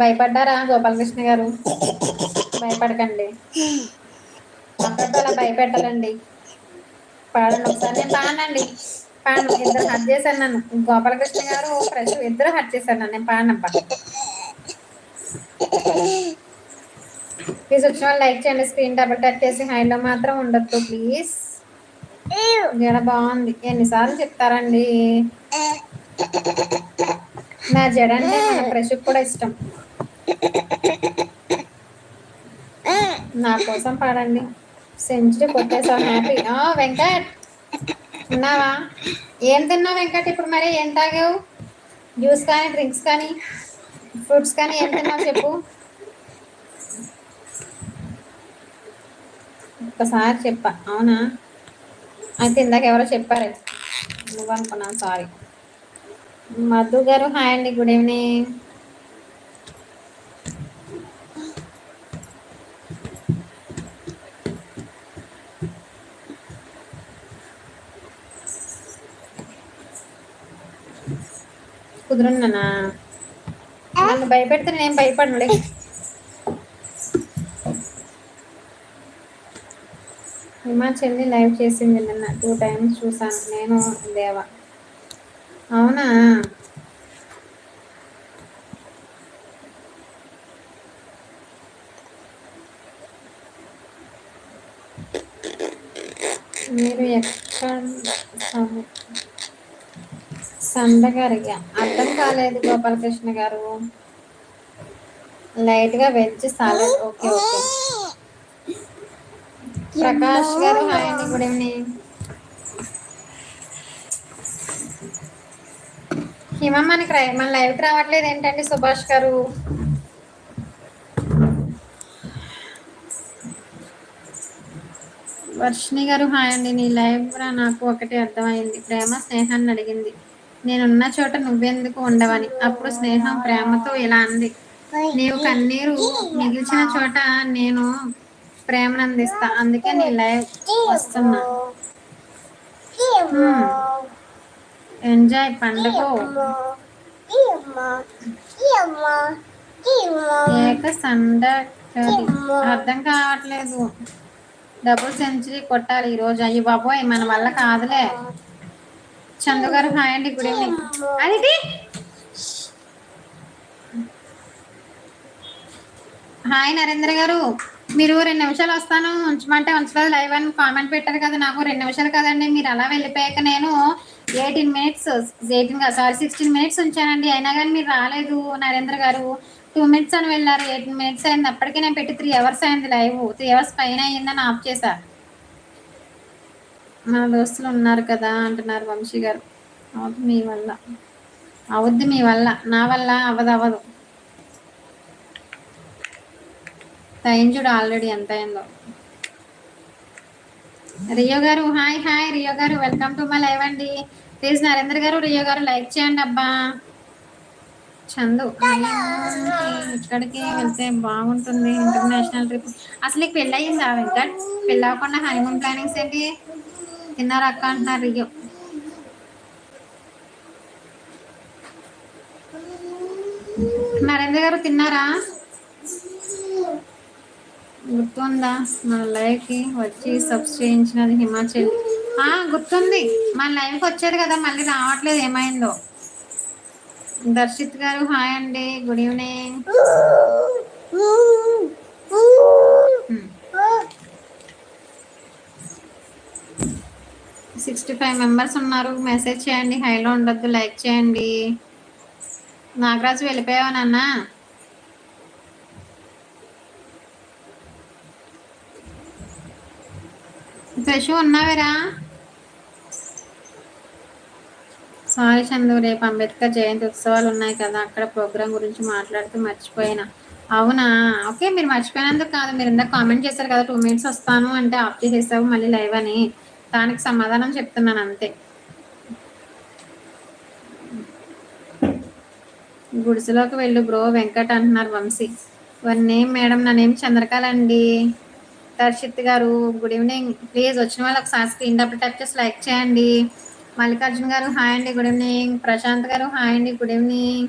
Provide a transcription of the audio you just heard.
భయపడ్డారా గోపాలకృష్ణ గారు? భయపడకండి. అలా భయపెట్టాలండి పాడండి ఒకసారి. నేను పాడనండి. పాడను. ఇద్దరు హట్ చేశారు నన్ను. గోపాలకృష్ణ గారు ఫ్రెష్ ఇద్దరు హట్ చేశారు నన్ను. నేను పాడనబ్బా ప్లీజ్ వచ్చిన వాళ్ళు లైక్ చేయండి. స్క్రీన్ డబుల్ టచ్ చేసి హైలో మాత్రం ఉండొద్దు ప్లీజ్. జడ బాగుంది. ఎన్నిసార్లు చెప్తారండి? నా జడ అంటే మన ఫ్రెష్ కూడా ఇష్టం. నా కోసం పాడండి. సెంచరీ కొట్టేసావు హ్యాపీ. వెంకట్! ఉన్నావా ఏం తిన్నావు వెంకట్? ఇప్పుడు మరి ఏం తాగావు? జ్యూస్ కానీ డ్రింక్స్ కానీ ఫ్రూట్స్ కానీ ఏం తిన్నావు చెప్పు. ఒక్కసారి చెప్పా. అవునా? అయితే ఇందాక ఎవరో చెప్పారు. నువ్వు అనుకున్నాను సారీ. మధు గారు హాయ్ అండి గుడ్ ఈవినింగ్. కుదురున్నానా నన్ను భయపెడితే నేను భయపడనులే హిమాచల్ని లైవ్ చేసింది నిన్న టూ టైమ్స్ చూసాను నేను దేవా. అవునా? మీరు ఎక్కడ సండగారిగా అర్థం కాలేదు గోపాలకృష్ణ గారు. లైట్గా veg salad. Okay okay. Prakash గారు హాయ్ అండి గుడ్ ఈవినింగ్. మనకి మన లైవ్కి రావట్లేదు ఏంటండి సుభాష్ గారు? వర్షిణి గారు హాయ్ అండి. నీ లైవ్ కూడా నాకు ఒకటి అర్థమైంది. ప్రేమ స్నేహాన్ని అడిగింది. నేనున్న చోట నువ్వెందుకు ఉండవని. అప్పుడు స్నేహం ప్రేమతో ఇలా అంది. నీవు కన్నీరు మిగిల్చిన చోట నేను ప్రేమను అందిస్తా అందుకే నీ లైవ్ వస్తున్నా. ఎంజాయ్ పండుగ ఏక అర్థం కావట్లేదు. డబుల్ సెంచరీ కొట్టాలి ఈరోజు. అయ్యి బాబోయ్ మన వల్ల కాదులే. చందు గారు హాయ్ అండి గుడ్ ఈవినింగ్. అది హాయ్ నరేంద్ర గారు. మీరు రెండు నిమిషాలు వస్తాను ఉంచమంటే ఉంచలేదు. లైవ్ అని కామెంట్ పెట్టారు కదా నాకు రెండు నిమిషాలు కదండి. మీరు అలా వెళ్ళిపోయాక నేను eighteen minutes eighteen sorry sixteen minutes ఉంచానండి. అయినా కానీ మీరు రాలేదు నరేంద్ర గారు. టూ మినిట్స్ అని వెళ్ళారు ఎయిటీన్ మినిట్స్ అయింది. అప్పటికే నేను పెట్టి త్రీ అవర్స్ అయింది లైవ్. త్రీ అవర్స్ పైన అయ్యిందని ఆఫ్ చేశా. మా దోస్తులు ఉన్నారు కదా అంటున్నారు వంశీ గారు. అవుతుంది మీ వల్ల. అవుద్ది మీ వల్ల. నా వల్ల అవ్వదు అవ్వదు టైం చూడు ఆల్రెడీ ఎంత అయిందో. రియో గారు హాయ్ హాయ్ రియో గారు వెల్కమ్ టు మై లైవ్ అండి. ప్లీజ్ నరేంద్ర గారు రియో గారు లైక్ చేయండి అబ్బా. చందు ఇక్కడికి వెళ్తే బాగుంటుంది ఇంటర్నేషనల్ ట్రిప్. అసలు నీకు పెళ్ళి అయ్యిందా వెంకట్? పెళ్ళి అవ్వకుండా హనీమూన్ ప్లానింగ్స్ ఏంటి? తిన్నారా అక్క అంటున్నారు రియో. నరేంద్ర గారు తిన్నారా? గుర్తుందా? మన లైవ్కి వచ్చి సబ్స్ చేయించినది హిమాచల్. గుర్తుంది. మన లైవ్కి వచ్చారు కదా మళ్ళీ రావట్లేదు ఏమైందో? దర్శిత్ గారు హాయ్ అండి. Good evening. Sixty five members ఉన్నారు. మెసేజ్ చేయండి. హైలో ఉండొద్దు. లైక్ చేయండి. నాగరాజు వెళ్ళిపోయావా నాన్న ఫ్రెష్ ఉన్నావేరా? సారీ చందు రేపు అంబేద్కర్ జయంతి ఉత్సవాలు ఉన్నాయి కదా అక్కడ ప్రోగ్రామ్ గురించి మాట్లాడుతూ మర్చిపోయినా. అవునా? ఓకే మీరు మర్చిపోయినందుకు కాదు మీరు ఇందాక కామెంట్ చేశారు కదా టూ మినిట్స్ వస్తాను అంటే ఆఫ్ చేసేసావు మళ్ళీ లైవ్ అని. దానికి సమాధానం చెప్తున్నాను అంతే. గుడిసెలోకి వెళ్ళు బ్రో వెంకట్ అంటున్నారు వంశీ. వన్ నేమ్ మేడం నా నేమ్ చంద్రకళ అండి. Darshith garu good evening please వచ్చిన వాళ్ళు ఒకసారి స్క్రీన్ డబ్బులు టైప్ చేసి లైక్ చేయండి. మల్లికార్జున్ గారు హాయ్ అండి గుడ్ ఈవినింగ్ ప్రశాంత్ గారు హాయ్ అండి గుడ్ ఈవినింగ్